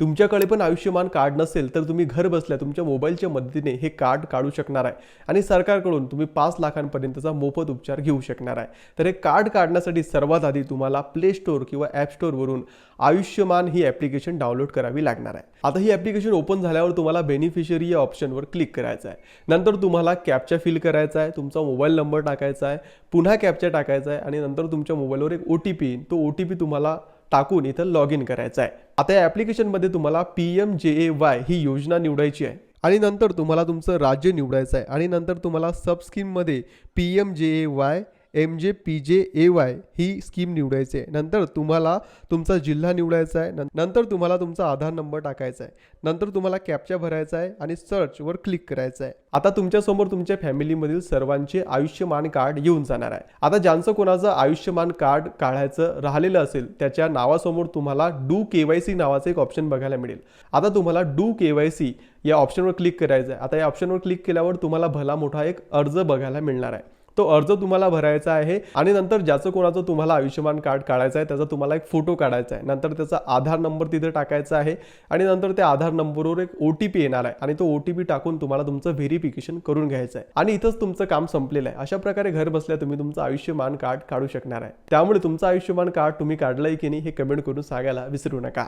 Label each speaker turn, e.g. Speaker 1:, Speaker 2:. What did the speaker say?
Speaker 1: तुमच्याकडे पण आयुष्यमान कार्ड नसेल तर तुम्ही घर बसल्या तुमच्या मोबाईलच्या मदतीने हे कार्ड काढू शकणार आहे. आणि सरकारकडून तुम्ही पाच लाखांपर्यंतचा मोफत उपचार घेऊ शकणार आहे. तर हे कार्ड काढण्यासाठी सर्वात आधी तुम्हाला प्ले स्टोअर किंवा ॲप स्टोअरवरून आयुष्यमान ही ॲप्लिकेशन डाउनलोड करावी लागणार आहे. आता ही ॲप्लिकेशन ओपन झाल्यावर तुम्हाला बेनिफिशियरी या ऑप्शनवर क्लिक करायचं आहे. नंतर तुम्हाला कॅपचा फिल करायचा आहे तुमचा मोबाईल नंबर टाकायचा आहे पुन्हा कॅपचा टाकायचा आहे आणि नंतर तुमच्या मोबाईलवर एक ओ टी पी येईल. तो ओ टी पी तुम्हाला टाकून इथं लॉग इन करायचं आहे. आता या ॲप्लिकेशनमध्ये तुम्हाला P M J A Y ही योजना निवडायची आहे. आणि नंतर तुम्हाला तुमचं राज्य निवडायचं आहे. आणि नंतर तुम्हाला सबस्कीममध्ये P M J A Y M J P J A Y he scheme निवडायची आहे. नंतर तुम्हाला तुमचा जिल्हा निवडायचा आहे. नंतर तुम्हाला तुमचा आधार नंबर टाकायचा आहे. नंतर तुम्हाला कॅपचा भरायचा आहे आणि सर्चवर क्लिक करायचं आहे. आता तुमच्यासमोर तुमच्या फॅमिलीमधील सर्वांचे आयुष्यमान कार्ड येऊन जाणार आहे. आता ज्यांचं कोणाचं आयुष्यमान कार्ड काढायचं राहिलेलं असेल त्याच्या नावासमोर तुम्हाला डू के वाय सी नावाचं एक ऑप्शन बघायला मिळेल. आता तुम्हाला डू के वाय सी या ऑप्शनवर क्लिक करायचं आहे. आता या ऑप्शनवर क्लिक केल्यावर तुम्हाला भला मोठा एक अर्ज बघायला मिळणार आहे. तो अर्ज तुम्हाला भरायचा आहे आणि नंतर ज्याचं कोणाचं तुम्हाला आयुष्यमान कार्ड काढायचं आहे त्याचा तुम्हाला एक फोटो काढायचा आहे. नंतर त्याचा आधार नंबर तिथे टाकायचा आहे आणि नंतर त्या आधार नंबरवर एक ओ टी पी येणार आहे आणि तो ओ टी पी टाकून तुम्हाला तुमचं व्हेरिफिकेशन करून घ्यायचं आहे. आणि इथंच तुमचं काम संपलेलं आहे. अशा प्रकारे घर बसल्या तुम्ही तुमचं आयुष्यमान कार्ड काढू शकणार आहे. त्यामुळे तुमचं आयुष्यमान कार्ड तुम्ही काढलंय की नाही हे कमेंट करून सांगायला विसरू नका.